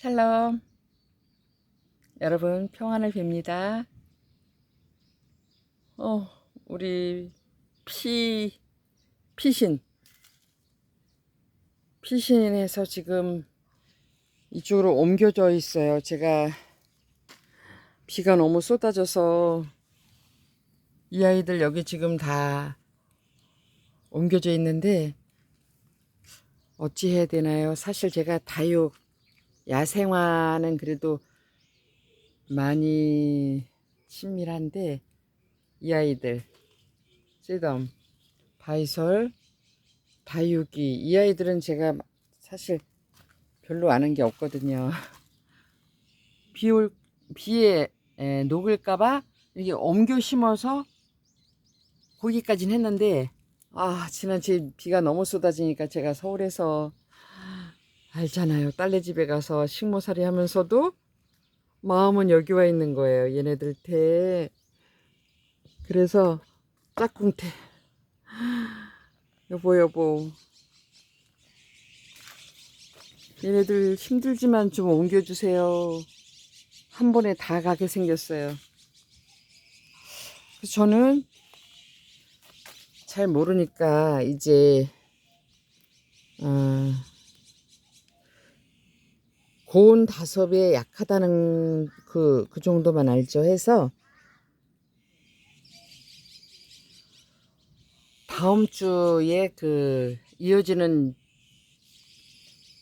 샬롬. 여러분, 평안을 빕니다. 어, 우리 피, 피신. 피신에서 지금 이쪽으로 옮겨져 있어요. 제가 비가 너무 쏟아져서 이 아이들 여기 지금 다 옮겨져 있는데 어찌 해야 되나요? 사실 제가 다육 야생화는 그래도 많이 친밀한데 이 아이들 쓰덤 바이솔 다육이 이 아이들은 제가 사실 별로 아는 게 없거든요. 비올 비에 에, 녹을까봐 이렇게 옮겨 심어서 거기까지는 했는데 아 지난 주에 비가 너무 쏟아지니까 제가 서울에서 알잖아요. 딸네 집에 가서 식모살이 하면서도 마음은 여기 와 있는 거예요. 얘네들 테. 그래서 짝꿍태. 여보 여보. 얘네들 힘들지만 좀 옮겨주세요. 한 번에 다 가게 생겼어요. 저는 잘 모르니까 이제 어, 고온 다섭에 약하다는 그, 그 정도만 알죠 해서 다음 주에 그 이어지는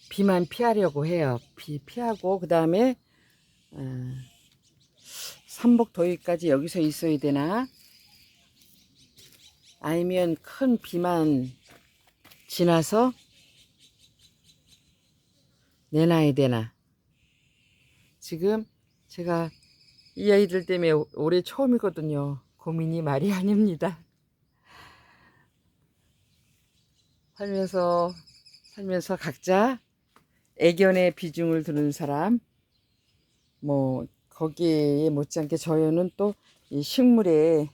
비만 피하려고 해요. 비 피하고 그 다음에 어, 삼복 도입까지 여기서 있어야 되나? 아니면 큰 비만 지나서 내놔야 되나? 지금 제가 이 아이들 때문에 올해 처음이거든요. 고민이 말이 아닙니다. 살면서 살면서 각자 애견의 비중을 두는 사람, 뭐 거기에 못지않게 저희는 또 이 식물에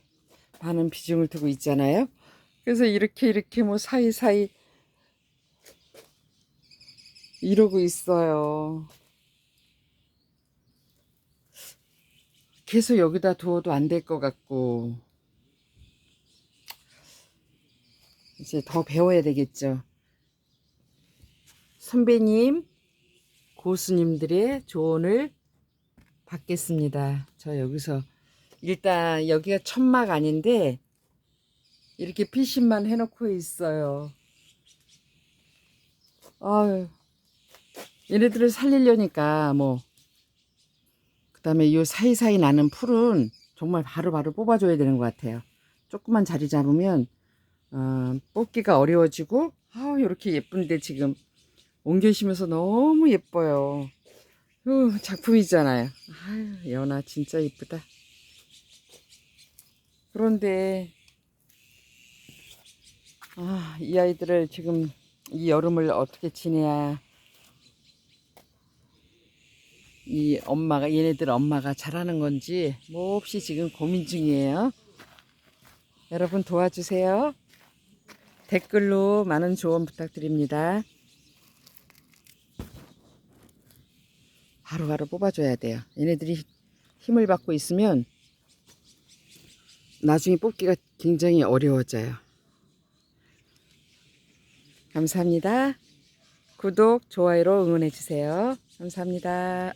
많은 비중을 두고 있잖아요. 그래서 이렇게 이렇게 뭐 사이사이 이러고 있어요. 계속 여기다 두어도 안 될 것 같고 이제 더 배워야 되겠죠. 선배님, 고수님들의 조언을 받겠습니다. 저 여기서 일단 여기가 천막 아닌데 이렇게 피신만 해놓고 있어요. 아유, 얘네들을 살리려니까 뭐 그다음에 이 사이사이 나는 풀은 정말 바로 바로 뽑아줘야 되는 것 같아요. 조금만 자리 잡으면 어, 뽑기가 어려워지고 아 이렇게 예쁜데 지금 옮겨시면서 너무 예뻐요. 후, 작품이잖아요. 아유 연아 진짜 예쁘다. 그런데 아, 이 아이들을 지금 이 여름을 어떻게 지내야 이 엄마가 얘네들 엄마가 잘하는 건지 몹시 지금 고민 중이에요. 여러분 도와주세요. 댓글로 많은 조언 부탁드립니다. 바로바로 뽑아줘야 돼요. 얘네들이 힘을 받고 있으면 나중에 뽑기가 굉장히 어려워져요. 감사합니다. 구독, 좋아요로 응원해주세요. 감사합니다.